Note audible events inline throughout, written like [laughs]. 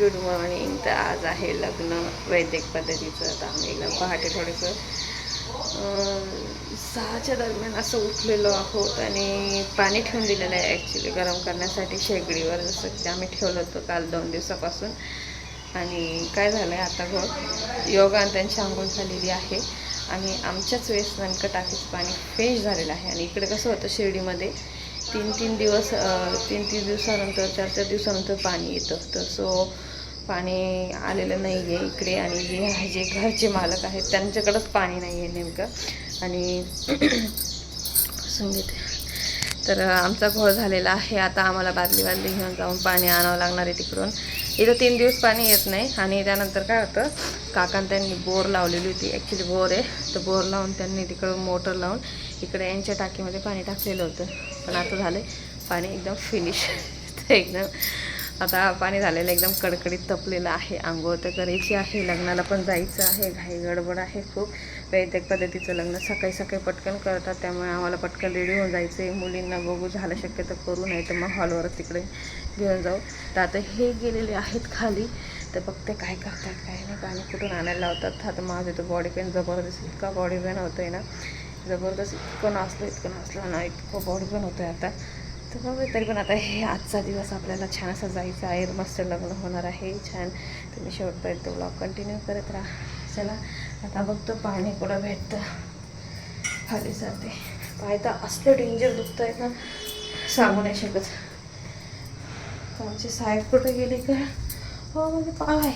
Good morning. तर आज आहे लग्न वैदिक पद्धतीचं. तर आम्ही एकदम पहाटे थोडंसं सहाच्या दरम्यान असं उठलेलो आहोत आणि पाणी ठेवून दिलेलं आहे ॲक्च्युली गरम करण्यासाठी शेगडीवर जसं की आम्ही ठेवलं होतं काल दोन दिवसापासून. आणि काय झालं आहे आता बघ योगा आणि त्यांची आंघोळ झालेली आहे. आणि आमच्याच वेळेस नेमकं टाकीचं पाणी फ्रेश झालेलं आहे. आणि इकडे कसं होतं शिर्डीमध्ये तीन तीन दिवस तीन तीन दिवसानंतर चार चार दिवसानंतर पाणी येतं. तर सो पाणी आलेलं नाही आहे इकडे आणि जे आहे जे घरचे मालक आहेत त्यांच्याकडंच पाणी नाही आहे नेमकं. आणि [clears throat] संगीत तर आमचा घोळ झालेला आहे. आता आम्हाला बादली बादली घेऊन जाऊन पाणी आणावं लागणार आहे तिकडून. इथं तीन दिवस पाणी येत नाही आणि त्यानंतर काय होतं काकान त्यांनी बोर लावलेली होती. ॲक्च्युली बोर आहे. तर बोर लावून त्यांनी तिकडं मोटर लावून इकडे यांच्या टाकीमध्ये पाणी टाकलेलं होतं. पण आता झालं पाणी एकदम फिनिश [laughs] एकदम आता पाणी झालेलं एकदम कडकडीत तपलेलं आहे. आंघोळ तर करायची आहे. लग्नाला पण जायचं आहे. घाई गडबड आहे खूप. वैद्यक पद्धतीचं लग्न सकाळी सकाळी पटकन करतात. त्यामुळे आम्हाला पटकन रेडी होऊन जायचं आहे मुलींना बघू झालं शक्यतो करू नाही तर मग हॉलवर तिकडे घेऊन जाऊ. तर आता हे गेलेले आहेत खाली. तर बघते काय करतात काय नाही. पाणी कुठून आणायला लावतात? आता माझं तर बॉडी पेन जबरदस्त इतका बॉडी पेन होतं आहे ना. जबरदस्त इतकं नाचलं इतकं नाचलं ना. इतकं बॉडी पेन होतं आहे आता. तर बघू तरी पण आता हे आजचा दिवस आपल्याला छान असा जायचं आहे. मस्त लग्न होणार आहे. छान तुम्ही शेवटपर्यंत ब्लॉग कंटिन्यू करत राहा. चला आता बघतो पाणी कुठं भेटतं. खाली जाते. पाय तर असलं डेंजर दुखत आहे ना. सांगू नाही शकत. आमचे साहेब कुठं गेले का? हो म्हणजे पाय.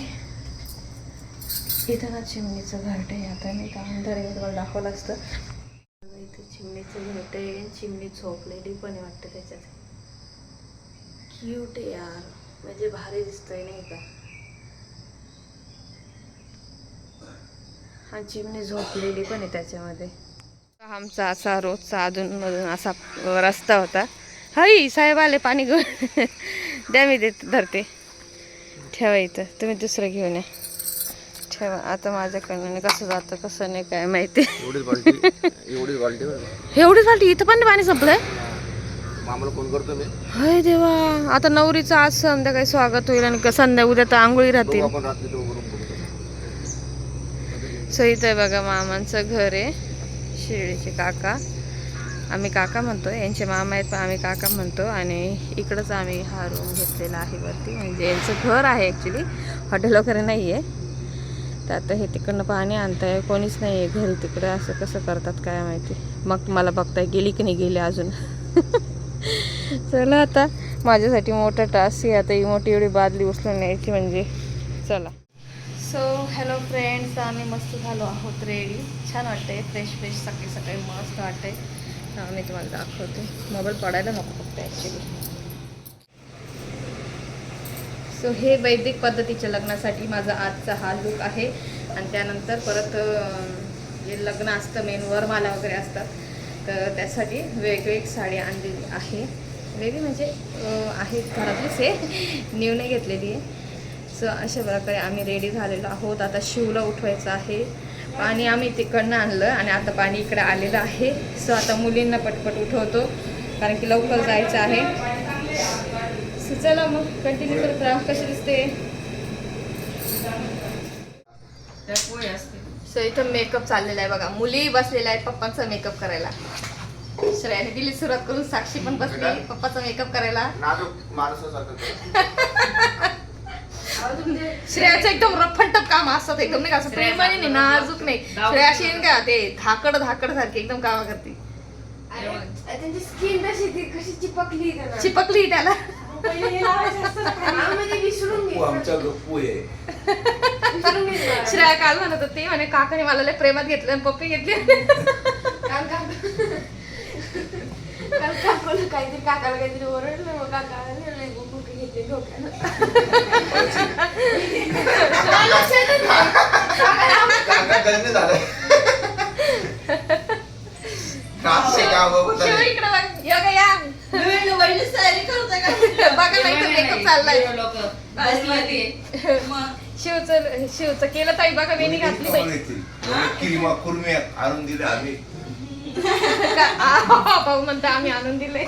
इथं ना चिमणीचं घरट आहे. आता मी का अंधार आहे. तुम्हाला दाखवलं असतं. इथे चिमणीचं घरट आहे चिमणी झोपलेली पण आहे वाटतं त्याच्यात. क्यूट आहे यार. म्हणजे भारी दिसतोय नाही का? हा चिमणी झोपलेली पण आहे त्याच्यामध्ये. आमचा असा रोजचा अधूनमधून असा रस्ता होता. हरी साहेब आले पाणी घेऊन. [laughs] द्या मी देत धरते. ठेवा इथं. तुम्ही दुसरं घेऊन या. ठेवा आता माझ्याकडनं कसं जातं कसं नाही काय माहिती. एवढीच बाल्टी एवढीच इथं पण पाणी संपलंय? मामाला फोन करतो मी. हाय देवा आता नवरीचं आज संध्याकाळी स्वागत होईल आणि संध्या उद्या तर आंघोळी राहतील. आपण रात्री तो करून बघू. सो इथं आहे बघा मामांचं घर आहे शिर्डीचे काका. आम्ही काका म्हणतो यांचे मामा आहेत पण आम्ही काका म्हणतो आणि इकडंच आम्ही हा रूम घेतलेला आहे वरती. म्हणजे यांचं घर आहे ॲक्च्युली हॉटेल वगैरे नाही आहे तर आता हे तिकडनं पाणी आणताय कोणीच नाही आहे घरी तिकडे. असं कसं करतात काय माहिती? मग मला बघताय गेली की नाही गेली अजून? [laughs] चला आता. माझ्यासाठी मोठा टास्क आहे. आता ही मोठी एवढी बादली उचलून यायची म्हणजे. चला. सो हॅलो फ्रेंड्स आम्ही मस्त झालो आहोत रेडी छान वाटतंय. फ्रेश फ्रेश सकाळी सकाळी मस्त वाटतंय. हा, मी तुम्हाला दाखवते. मोबाईल पडायला नको फक्त ॲक्च्युली सो हे वैदिक पद्धतीच्या लग्नासाठी माझा आजचा हा लुक आहे. आणि त्यानंतर परत जे लग्न असतं मेन वरमाला वगैरे असतात तर त्यासाठी वेगवेगळी साडी आणलेली आहे. वेगळी म्हणजे आहे घरातलीच हे न्यू नाही घेतलेली आहे. सो अशा प्रकारे आम्ही रेडी झालेलो आहोत. आता शिवला उठवायचं आहे. पाणी आम्ही तिकडनं आणलं आणि आता पाणी इकडं आलेलं आहे. सो आता मुलींना पटपट उठवतो कारण की लवकर जायचं आहे. चला मग कंटिन्यू करत राहा कशी दिसते? सो इथं मेकअप चाललेला आहे बघा. मुली बसलेल्या आहेत पप्पांचा मेकअप करायला. श्रेयाने दिली सुरुवात करून साक्षी पण बसली पप्पाचा मेकअप करायला. श्रेयाचं एकदम रफंटप काम असतात एकदम नाही का असं प्रेमाने नाही नाजूक नाही. श्रेया अशी आहे का? ते धाकड धाकड सारखी एकदम कामा करते त्यांची स्किन तशी ती कशी चिपकली. चिपकली त्याला. पहिले हे लावायचं असतं खाली. आम्ही ते विसरून तू गेलो. आमच्या गप्पू आहे विसरून गेलो. श्रेया काल म्हणत होती म्हणे काकाने मला लय प्रेमात घेतलं आणि पप्पी घेतली काल काका- काल काकाला काहीतरी काकाला काहीतरी ओरडलं मग काका आणि बुबुकी घेतली काका गंज कापसे का बाबा शिव इकडे बघ योगा या. बघा नाही तर मेकअप चाललाय. शिवचं शिवचं केलं ताई बघा वेणी घातली बाई. किरिमा कुर्मी आणून दिले आम्ही. आ, भाऊ म्हणतो आम्ही आणून दिले.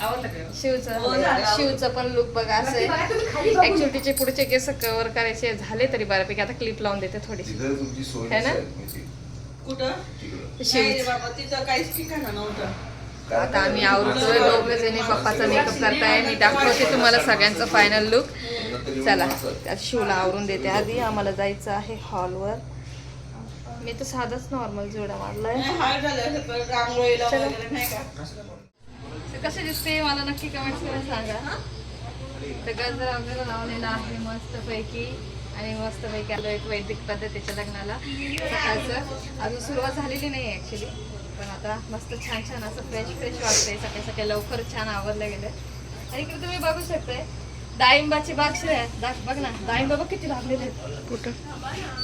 आवडलं का? शिवचं हो, झालं. शिवचं पण लुक बघा असं बघा, आहे. तुम्ही खाली बघू. ऍक्च्युली तिचे पुढचे केस कव्हर करायचे झाले तरी बऱ्यापैकी. आता क्लिप लावून देते थोडी तिथं तुमची सोय है ना? नसेल म्हणजे. कुठं? नाही रे बाबा तिथं काहीच ठिकाणं नव्हतं. आता आम्ही आवडतोय दोघं जणी पप्पाचा मेकअप करताय मी दाखवते तुम्हाला सगळ्यांचं फायनल लुक चला त्यात शिवला आवरून देते आधी आम्हाला जायचं आहे हॉलवर मी तर साधाच नॉर्मल जोडा मारलाय. कसे दिसते मला नक्की कमेंट्स करून सांगा. तर गजरा वगैरे लावलेला आहे मस्त पैकी आणि मस्त पैकी आलो एक वैदिक पद्धतीच्या लग्नाला. सकाळचं अजून सुरुवात झालेली नाही ॲक्च्युली पण आता मस्त छान छान असं फ्रेश फ्रेश वाटतंय. सकाळी सकाळी लवकर छान आवरलं गेलं. आणि इकडे तुम्ही बघू शकताय डाळिंबाची बाग श्रेय बघ ना डाळिंब बघ किती लागलेले आहेत. कुठं?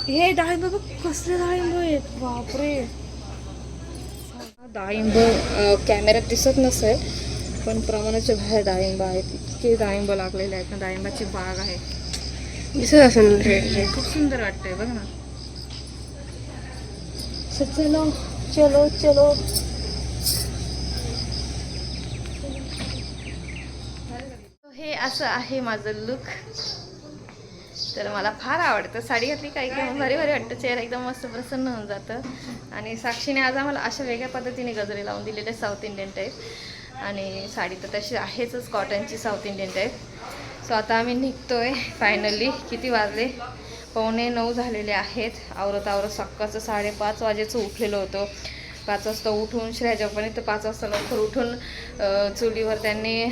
हे डाळिंब बघ कसले डाळिंब आहेत. बापरे. डाळिंब कॅमेऱ्यात दिसत नसेल पण प्रमाणाच्या बाहेर डाळिंब आहेत. इतके डाळिंब लागलेले आहेत ना डाळिंबाची बाग आहे. दिसत असेल रेड खूप सुंदर वाटतंय बघ ना. चलो चलो चलो. हे असं आहे माझं लुक तर मला फार आवडतं. साडी घातली का एकदम भारी भारी वाटतं. चेहरा एकदम मस्त प्रसन्न होऊन जातं. आणि साक्षीने आज आम्हाला अशा वेगळ्या पद्धतीने गजरे लावून दिलेले साऊथ इंडियन टाईप आणि साडी तर तशी आहेच कॉटनची साऊथ इंडियन टाईप सो आता आम्ही निघतोय फायनली किती वाजले? पावणे नऊ झालेले आहेत. आवरत आवरत सकाळचं साडेपाच वाजेचं उठलेलो होतो. पाच वाजता उठून श्रेजापणे तर पाच वाजता लवकर उठून चुलीवर त्यांनी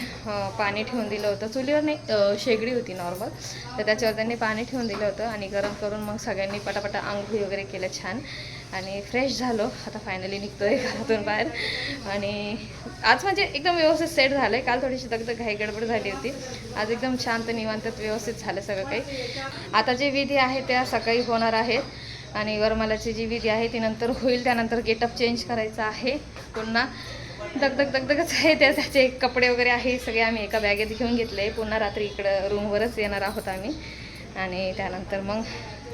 पाणी ठेवून दिलं होतं. चुलीवर नाही शेगडी होती नॉर्मल तर त्याच्यावर त्यांनी पाणी ठेवून दिलं होतं आणि गरम करून मग सगळ्यांनी पटापटा आंघोळी वगैरे केलं छान. आणि फ्रेश झालो. आता फायनली निघतोय घरातून बाहेर. आणि आज म्हणजे एकदम व्यवस्थित सेट झालं आहे काल थोडीशी दगदग घाई गडबड झाली होती. आज एकदम शांत निवांतत व्यवस्थित झालं सगळं काही. आता जे विधी आहे त्या सकाळी होणार आहेत. आणि वरमालाची जी विधी आहे ती नंतर होईल. त्यानंतर गेटअप चेंज करायचा आहे. पुन्हा दगदग दगदगच आहे. त्याचे कपडे वगैरे आहे. सगळे आम्ही एका बॅगेत घेऊन घेतले. पुन्हा रात्री इकडं रूमवरच येणार आहोत आम्ही. आणि त्यानंतर मग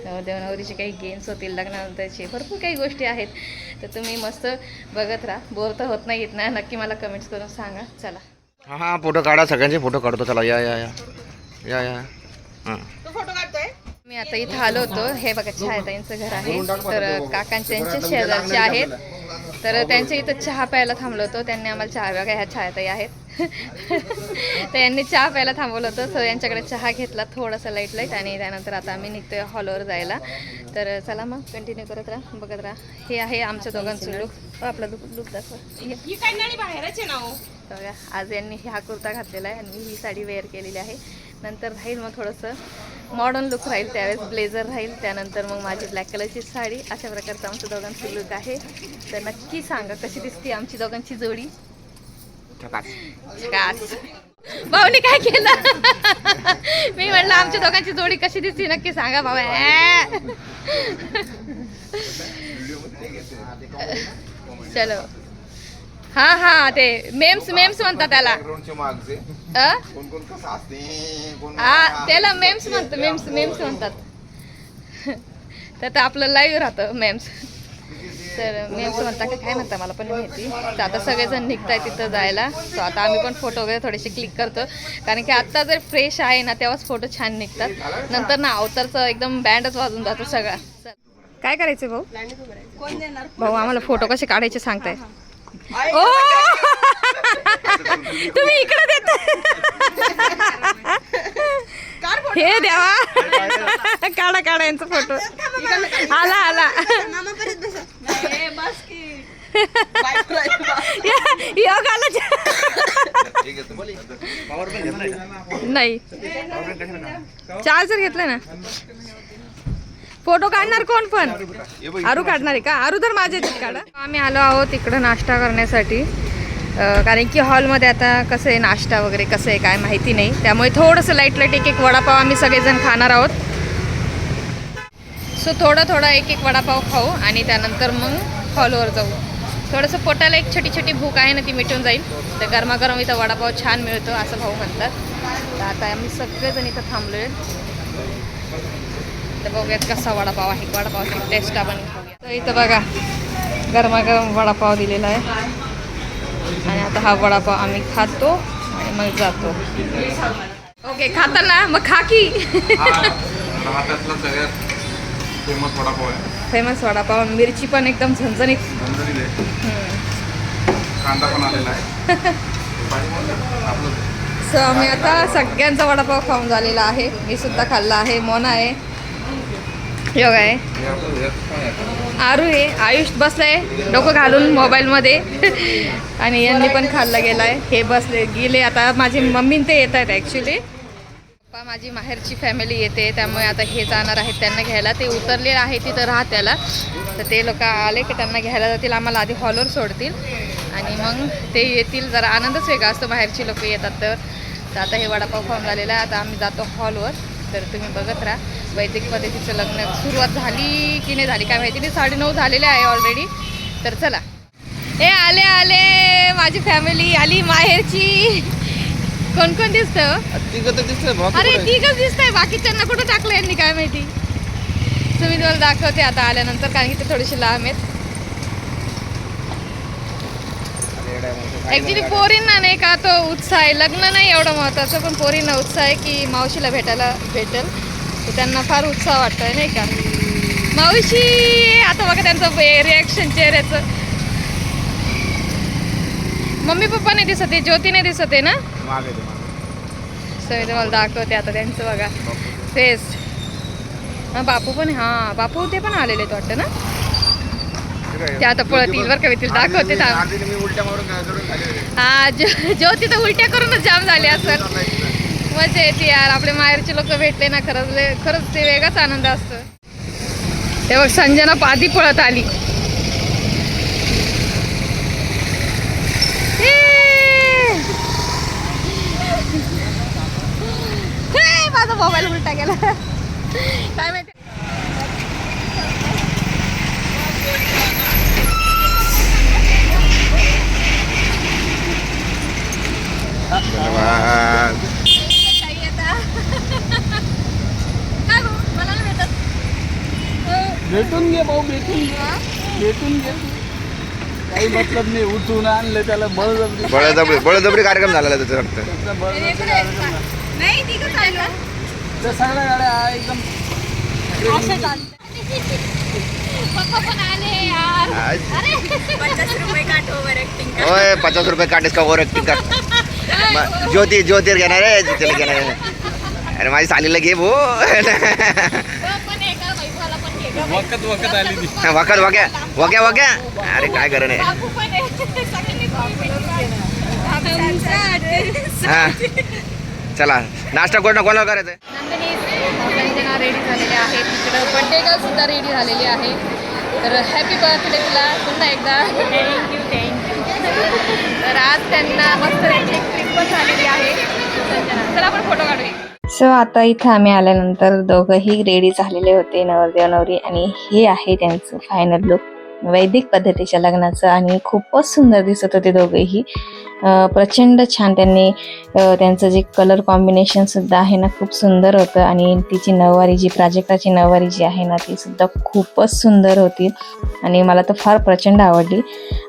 देवनवरीचे काही गेम्स होतील लग्नानंतरचे भरपूर काही गोष्टी आहेत. तर तुम्ही मस्त बघत राहा. बोर तर होत नाहीत ना. नक्की मला कमेंट्स करून सांगा. चला. हा हा फोटो काढा. सगळ्यांचे फोटो काढतो. चला या या या. या या. हां. तू फोटो काढतोय? मी आता इथं आलो होतो. हे बघा छायाताईंचं घर आहे. तर काकांचे त्यांचे शेजारचे आहेत. तर त्यांच्या इथं चहा प्यायला थांबलो होतो. त्यांनी आम्हाला चहा बघा ह्या छायाताई आहेत. तर यांनी चहा प्यायला थांबवलं होतं. तर यांच्याकडे चहा घेतला थोडासा लाइट लाइट आणि त्यानंतर आता आम्ही निघतोय हॉलवर जायला. तर चला मग कंटिन्यू करत राहा बघत राहा. हे आहे आमच्या दोघांचं लुक आपला लुक लुक दाखव. ही. बघा आज यांनी हा कुर्ता घातलेला आहे आणि मी ही साडी वेअर केलेली आहे. नंतर राहील मग थोडंसं मॉडर्न लुक राहील त्यावेळेस ब्लेझर राहील. त्यानंतर मग माझी ब्लॅक कलरची साडी. अशा प्रकारचं आमचं दोघांचं लुक आहे. तर नक्की सांगा कशी दिसते आमची दोघांची जोडी. भाऊनी काय केलं? मी म्हणलं आमच्या दोघांची जोडी कशी दिसते नक्की सांगा भाऊ. चलो. हा हा ते मेम्स मेम्स म्हणतात त्याला. हा त्याला मेम्स म्हणतात मेम्स मेम्स म्हणतात. तर आपलं लाईव्ह राहतं मेम्स तर मेम्स म्हणता का काय म्हणता मला पण माहिती. तर आता सगळेजण निघताय तिथं जायला. सो आता आम्ही पण फोटो वगैरे थोडेसे क्लिक करतो. कारण की आत्ता जर फ्रेश आहे ना तेव्हाच फोटो छान निघतात. नंतर ना अवतारचं एकदम बँडच वाजून जातो सगळा. काय करायचं भाऊ? भाऊ आम्हाला फोटो कसे काढायचे सांगताय? ओ! तुम्ही इकडे देत. हे देवा. काढा काढा यांचा फोटो आला आला. [laughs] बसा नाही, चार्जर घेतलाय ना. फोटो काढणार कोण पण? आरू काढणार आहे का? आरू तर माझ्या काढा. आम्ही आलो आहोत इकडं नाश्ता करण्यासाठी. कारण की हॉलमध्ये आता कसं आहे नाश्ता वगैरे कसं आहे काय माहिती नाही. त्यामुळे थोडंसं लाइट लाइट एक एक वडापाव आम्ही सगळेजण खाणार आहोत. सो थोडा थोडा एक एक वडापाव खाऊ आणि त्यानंतर मग हॉलवर जाऊ. थोडंसं पोटाला एक छोटी छोटी भूक आहे ना ती मिटून जाईल. तर गरमागरम इथं वडापाव छान मिळतो असं भाऊ म्हणतात. तर आता आम्ही सगळेजण इथं थांबलो आहे तर बघूयात कसा वडापाव आहे वडापावची टेस्ट आपण खाऊया तर इथं बघा गरमागरम वडापाव दिलेला आहे. आणि आता हा वडापाव आम्ही खातो आणि मग जातो. ओके खाताना मग खा की. सगळ्यात फेमस वडापाव आहे. फेमस वडापाव मिरची पण एकदम झणझणीत. झणझणीत आहे. हम्म. कांदा पण आलेला आहे. [laughs] आपलं सो आम्ही आता सगळ्यांचा वडापाव खाऊन झालेला आहे. मी सुद्धा खाल्ला आहे. मोना आहे. योग आहे. हे आपलं ह्यात पण आहे. आरू आहे. आयुष बसलाय. डोकं घालून मोबाईलमध्ये. [laughs] आणि यांनी पण खाल्लं गेलं आहे हे बसले गेले. आता माझी मम्मी ते येत आहेत ॲक्च्युली पप्पा माझी माहेरची फॅमिली येते त्यामुळे आता हे जाणार आहेत त्यांना घ्यायला. ते उतरले आहे तिथं राहत्याला. तर ते लोक आले की त्यांना घ्यायला जातील. आम्हाला आधी हॉलवर सोडतील. आणि मग ते येतील. जरा आनंदच वेगळा असतो. बाहेरची लोक येतात तर. तर आता हे वडापाव फॉर्म झालेला आहे. आता आम्ही जातो हॉलवर. तर तुम्ही बघत राहा. वैदिक पद्धतीचं लग्न सुरुवात झाली की नाही झाली काय माहिती नाही. साडेनऊ झालेले आहे ऑलरेडी तर चला. हे आले आले. माझी फॅमिली आली माहेरची. कोण कोण दिसतं? तिघं तर दिसतंय भाऊ अरे ठीकच दिसतंय. बाकीच्यांना कुठं टाकलं यांनी काय माहिती? तुम्ही तुम्हाला दाखवते आता आल्यानंतर कारण की ते थोडेसे लांब आहेत. ऍक्च्युली पोरींना नाही का तो उत्साह आहे. लग्न नाही एवढं महत्वाचं पण पोरींना उत्साह आहे की मावशीला भेटायला भेटेल. तर त्यांना फार उत्साह वाटतोय नाही का? मावशी आता बघा त्यांचं रिॲक्शन चेहऱ्याचं. मम्मी पप्पा नाही दिसत आहे ज्योती नाही दिसत आहे ना? सो मी तुम्हाला दाखवते आता त्यांचं बघा. फेस हां बापू पण हां बापू ते पण आलेले आहेत वाटतं ना? ते आता पळतील बरं का मी तिला दाखवते. हा ज्यो- ज्योती तर उलट्या करूनच जाम झाली असेल मजा येते यार आपले माहेरचे लोक भेटले ना खरंच खरंच ते वेगळाच आनंद असतो. ते बघ संजना आधी पळत आली हे! हे, माझा मोबाईल उलटा गेला काय माहिती? हो. भेटून घे भाऊ भेटून घे. भेटून घे. काही मतलब नाही उठून आणलं त्याला बळजबरी. बळजबरी बळजबरी कार्यक्रम झालेला त्याचा वाटतं त्याचा बळजबरी कार्यक्रम झाला. नाही तिघच आहे का त्या सगळ्या गाड्या हा एकदम पचास रुपये काट ओव्हर ऍक्टिंग होय पचास रुपये काटेस का ओव्हर ऍक्टिंग कर. ज्योती ज्योतीर घेणार आहे ज्योतीला [laughs] घेणार आहे. अरे माझी सालीला घे भो. वखत वखत आली ती वखत वग्या वग्या वग्या अरे काय करण. हा. चला नाश्ता कोणा कोणाला करायचं नंदिनी रेडी झालेली आहे तिकडं बड्डे गर्ल सुद्धा रेडी झालेली आहे. तर हॅपी बर्थडे तुला. पुन्हा एकदा. थँक्यू थँक्यू तर आज त्यांना मस्त एक ट्रिप पण झालेली आहे. चला आपण फोटो काढूया. सो आता इथं आम्ही आल्यानंतर दोघंही रेडी झालेले होते नवरदेव नवरी. आणि हे आहे त्यांचं फायनल लुक वैदिक पद्धतीच्या लग्नाचं आणि खूपच सुंदर दिसत होते दोघेही. प्रचंड छान त्यांनी त्यांचं जे कलर कॉम्बिनेशन सुद्धा आहे ना खूप सुंदर होतं. आणि तिची नऊवारी जी प्राजक्ताची नऊवारी जी आहे ना ती सुद्धा खूपच सुंदर होती. आणि मला तर फार प्रचंड आवडली.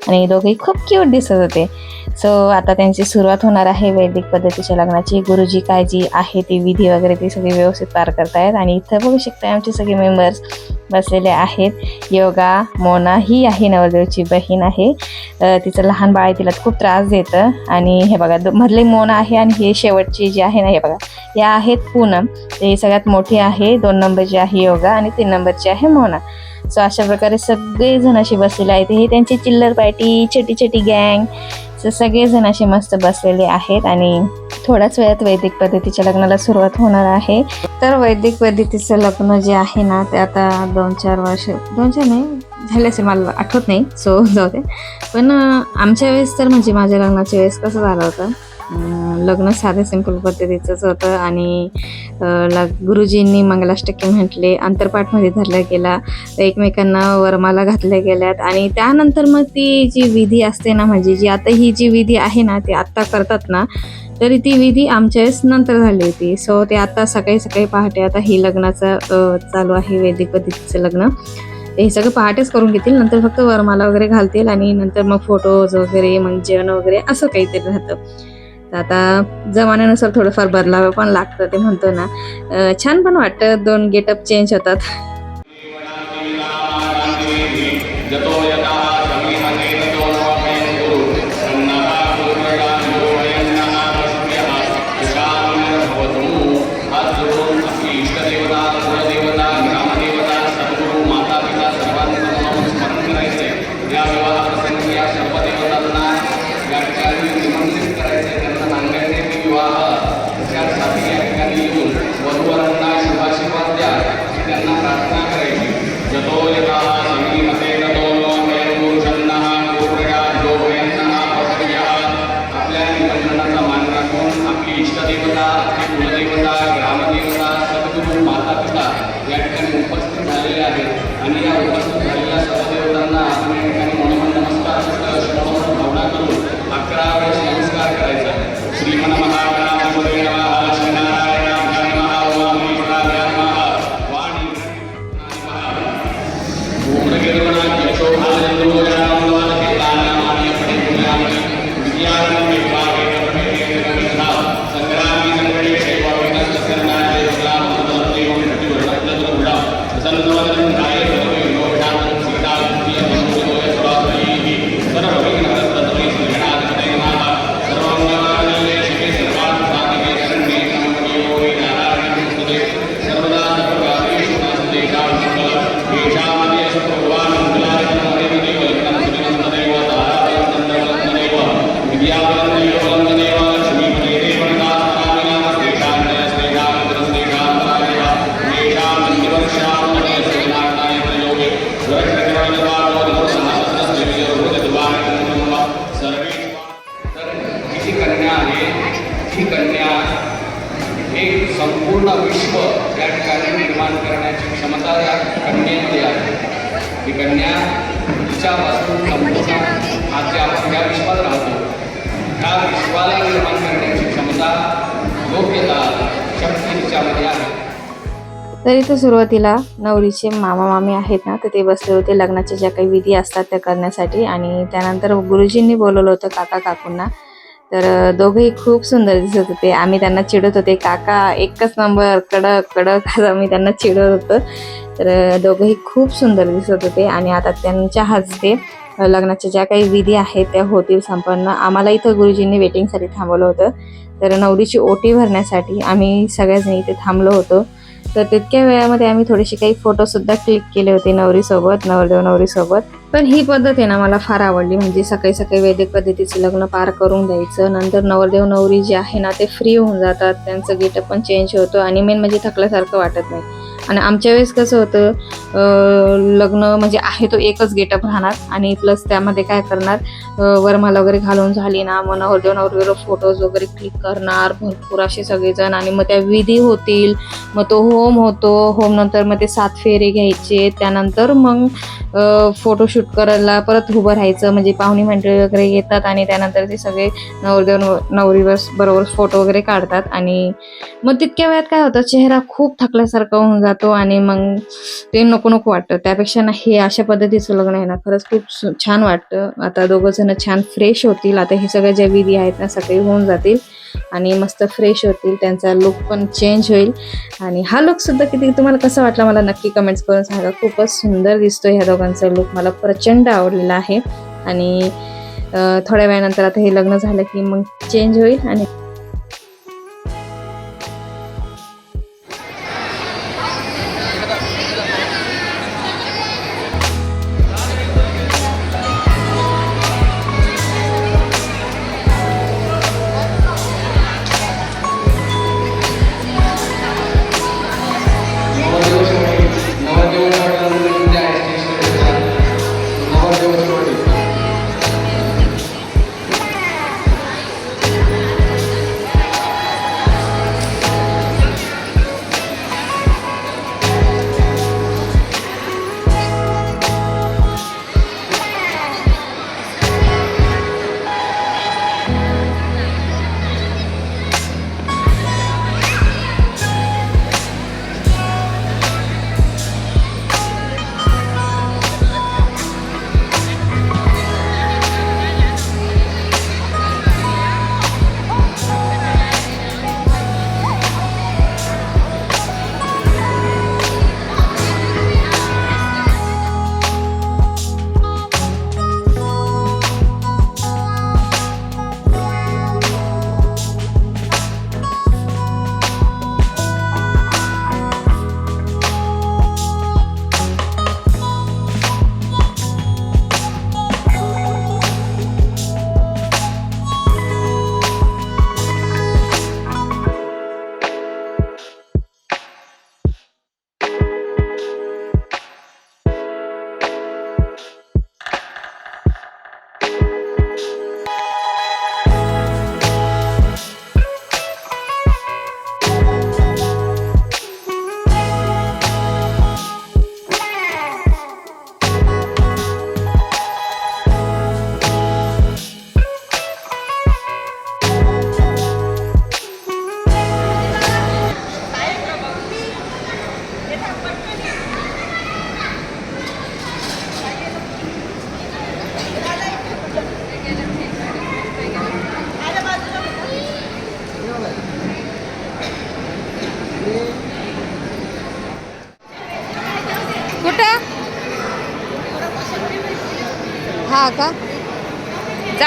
आणि दोघेही खूप क्यूट दिसत होते. सो आता त्यांची सुरुवात होणार आहे वैदिक पद्धतीच्या लग्नाची. गुरुजी काय जी आहे ती विधी वगैरे ती सगळी व्यवस्थित पार करतायत. आणि इथं बघू शकताय आमचे सगळे मेंबर्स बसलेले आहेत. योगा मोना ही आहे नवरदेवची बहीण आहे. तिचं लहान बाळ आहे तिला खूप त्रास देतं. आणि हे बघा दो- मोना आहे आणि हे शेवटची जी आहे ना हे बघा या आहेत पूनम. ते सगळ्यात मोठी आहे दोन नंबरची आहे योगा आणि तीन नंबरची आहे मोना. सो अशा प्रकारे सगळेजण असे बसलेले आहेत. हे त्यांची चिल्लर पार्टी छोटी छोटी गँग सो सगळेजण असे मस्त बसलेले आहेत आणि थोड्याच वेळात वैदिक पद्धतीच्या लग्नाला सुरुवात होणार आहे. तर वैदिक पद्धतीचं लग्न जे आहे ना ते आता दोन चार वर्ष दोन चार नाही झाले असेल मला आठवत नाही. सो जाऊ दे. पण आमच्या वेळेस तर म्हणजे माझ्या लग्नाच्या वेळेस कसं झालं होतं. लग्न साधे सिंपल पद्धतीचंच होतं आणि लग गुरुजींनी मंगलाष्टकी म्हटले अंतरपाठमध्ये धरला गेला एकमेकांना वरमाला घातल्या गेल्यात आणि त्यानंतर मग ती जी विधी असते ना म्हणजे जी आता ही जी विधी आहे ना ती आत्ता करतात ना तरी ती विधी आमच्या वेळेस नंतर झाली होती. सो ते आता सकाळी सकाळी पहाटे आता ही लग्नाचं चालू आहे वैदिक पद्धतीचं लग्न. हे सगळं पहाटेच करून घेतील नंतर फक्त वरमाला वगैरे घालतील आणि नंतर मग फोटोज वगैरे मग जेवण वगैरे असं काहीतरी राहतं. तर आता जमान्यानुसार थोडंफार बदलावं पण लागतं ते म्हणतो ना. छान पण वाटतं दोन गेटअप चेंज होतात. ही कन्या तिच्यापासून संपूर्ण आज जे आपण ज्या विश्वात राहतो. त्या विश्वाला निर्माण करण्याची क्षमता योग्यता शक्ती तिच्यामध्ये आहे. तर इथं सुरुवातीला नवरीचे मामा मामी आहेत ना तर ते बसले होते. लग्नाच्या ज्या काही विधी असतात त्या करण्यासाठी आणि त्यानंतर गुरुजींनी बोलवलं होतं काका काकूंना. तर अं, दोघंही खूप सुंदर दिसत होते. आम्ही त्यांना चिडत होते. काका एकच नंबर कडक कडक. असं आम्ही त्यांना चिडत होतो. तर दोघंही खूप सुंदर दिसत होते आणि आता त्यांच्या हस्ते लग्नाच्या ज्या काही विधी आहेत त्या होतील संपन्न. आम्हाला इथं गुरुजींनी वेटिंगसाठी थांबवलं होतं. तर नवरीची ओटी भरण्यासाठी आम्ही सगळ्याजणी इथे थांबलो होतो. तर तितक्या वेळामध्ये आम्ही थोडेसे काही फोटोसुद्धा क्लिक केले होते नवरीसोबत नवरदेव नवरीसोबत. पण ही पद्धत आहे ना मला फार आवडली. म्हणजे सकाळी सकाळी वैदिक पद्धतीचे लग्न पार करून द्यायचं. नंतर नवरदेव नवरी जे आहे ना ते फ्री होऊन जातात. त्यांचं गेटअप पण चेंज होतं. आणि मेन म्हणजे थकल्यासारखं वाटत नाही. आणि आमच्या वेळेस कसं होतं लग्न म्हणजे आहे तो एकच गेटअप राहणार. आणि प्लस त्यामध्ये काय करणार वरमाला वगैरे घालून झाली ना मग नवरदेव नवरीवर फोटोज वगैरे क्लिक करणार. भरपूर असे सगळेजण. आणि मग त्या विधी होतील. मग तो होम होतो. होम नंतर मग ते सात फेरे घ्यायचे. त्यानंतर मग फोटोशूट करायला परत उभं राहायचं म्हणजे पाहुणी मंडळी वगैरे येतात आणि त्यानंतर ते सगळे नवरदेव नवरीवर बरोबर फोटो वगैरे काढतात आणि मग तितक्या वेळात काय होतं चेहरा खूप थकल्यासारखा होऊन जातो आणि मग ते नको नको वाटतं. त्यापेक्षा ना हे अशा पद्धतीचं लग्न आहे ना खरंच खूप छान वाटतं. आता दोघं जण छान फ्रेश होतील. आता हे सगळ्या ज्या विधी आहेत ना सगळे होऊन जातील. आणि मस्त फ्रेश होतील त्यांचा लुक पण चेंज होईल. आणि हा लुकसुद्धा किती तुम्हाला कसा वाटला मला नक्की कमेंट्स करून सांगा. खूपच सुंदर दिसतो ह्या दोघांचा लुक मला प्रचंड आवडलेला आहे. आणि थोड्या वेळानंतर आता हे लग्न झालं की मग चेंज होईल आणि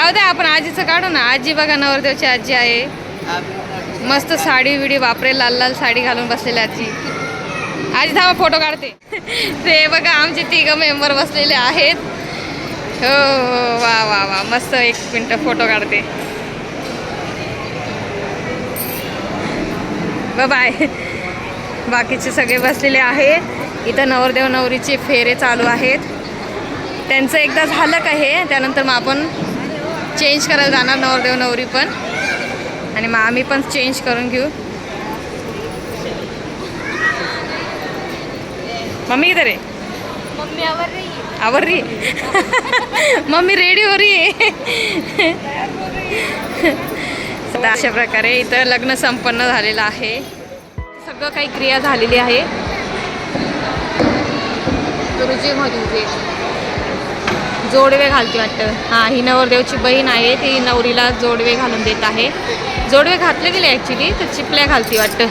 जाऊ द्या आपण आजीचं काढू ना. आजी बघा नवरदेवची आजी आहे. मस्त साडी विडी बापरे लाल लाल साडी घालून बसलेली आजी. आजी थांबा फोटो काढते. [laughs] ते बघा आमचे तिघ मेंबर बसलेले आहेत. हो हो वा वा वा. मस्त एक मिनटं फोटो काढते. बाय बाकीचे सगळे बसलेले आहे. इथं नवरदेव नवरीचे फेरे चालू आहेत. त्यांचं एकदा झालं का हे? त्यानंतर मग आपण चेंज करायला जाणार नवरदेव नवरी पण. आणि मग आम्ही पण चेंज करून घेऊ. मम्मी किती रे? मम्मी आवर रही है आवर रही मम्मी रेडी हो रही आहे अशा प्रकारे इथं लग्न संपन्न झालेलं आहे. सगळं काही क्रिया झालेली आहे. गुरुजी जोडवे घालते वाटतं. हां ही नवरदेवची बहीण आहे ती नवरीला जोडवे घालून देत आहे. जोडवे घातले गेले ॲक्च्युली तर चिपल्या घालती वाटतं.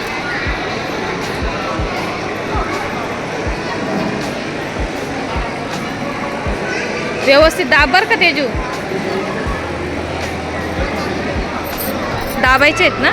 व्यवस्थित दाब का तेजू? दाबायचे आहेत ना?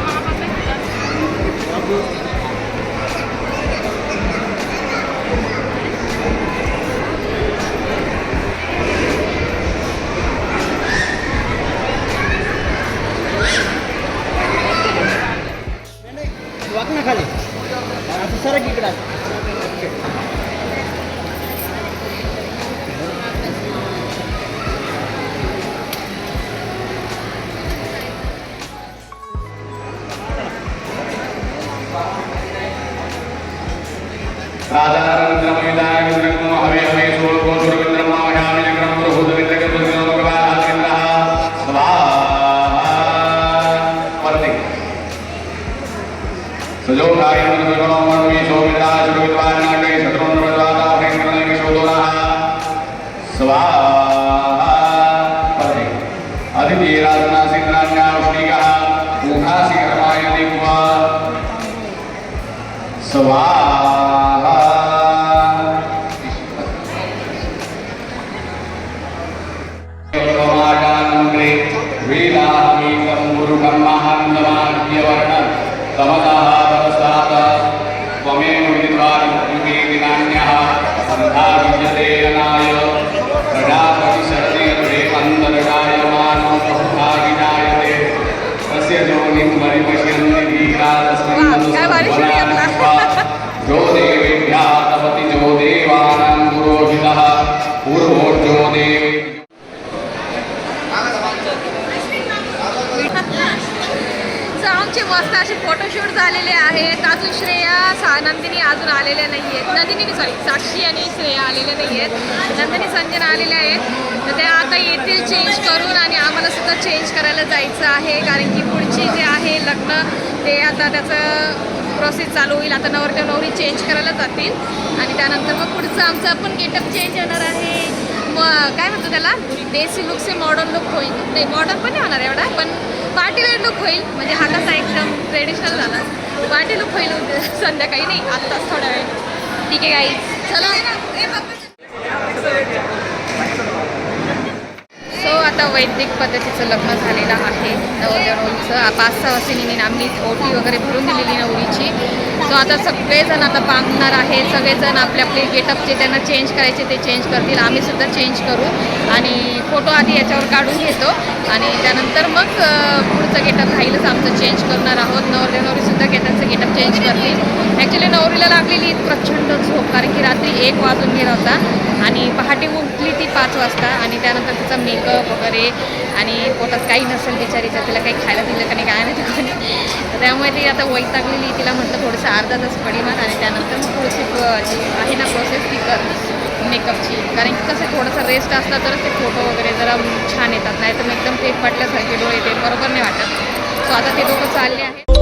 So wow. आमचे मस्त असे फोटोशूट झालेले आहेत. अजून श्रेया सा नंदिनी अजून आलेल्या नाही आहेत नंदिनी सॉरी साक्षी आणि श्रेया आलेल्या नाही आहेत नंदिनी संजना आलेल्या आहेत. तर त्या आता येतील चेंज करून आणि आम्हाला सुद्धा चेंज करायला जायचं आहे. कारण की पुढची जे आहे लग्न ते आता त्याचं प्रोसेस चालू होईल. आता नवरदेव नवरी चेंज करायला जातील. आणि त्यानंतर मग पुढचं आमचं पण गेटअप चेंज होणार आहे. मग काय म्हणतो त्याला? देसी लुक से मॉडर्न लुक होईल. नाही मॉडर्न पण नाही होणार एवढा पण पार्टी लुक होईल म्हणजे हा कसा एकदम ट्रेडिशनल झाला. पार्टी लुक होईल संध्याकाळी नाही? आत्ताच थोडा वेळ. ठीक आहे काही चला. सो आता वैदिक पद्धतीचं लग्न झालेलं आहे. नवरदेव रोलचं पाच सहा वाजता आम्ही ओटी वगैरे भरून दिलेली नवरीची. सो आता सगळेजण आता पांगणार आहेत सगळेजण आपले आपले गेटअप जे त्यांना चेंज करायचे ते चेंज करतील. आम्हीसुद्धा चेंज करू आणि फोटो आधी याच्यावर काढून घेतो आणि त्यानंतर मग पुढचं गेटअप राहीलच. आमचं चेंज करणार आहोत. नवरे नवरीसुद्धा त्यांचं गेटअप चेंज करतील. ॲक्च्युली नवरीला लागलेली प्रचंड झोप कारण की रात्री एक वाजून गेला होता आणि पहाटे उठली ती पाच वाजता आणि त्यानंतर तिचा मेकअप वगैरे आणि पोटात काही नसेल बिचारीचं तिला काही खायला दिलं का नाही काय नाही त्यामुळे ती आता वैतागलेली. तिला म्हटलं थोडंसं अर्धा तास पडी मार आणि त्यानंतर मग पुढची जी आहे ना प्रोसेस ती कर मेकअपची कारण की कसं थोडंसं रेस्ट असला तरच ते फोटो वगैरे जरा छान येतात. नाही तर मग एकदम पेट पडल्यासारखे डोळे ते बरोबर नाही वाटत. सो आता ते दोघं चालले आहे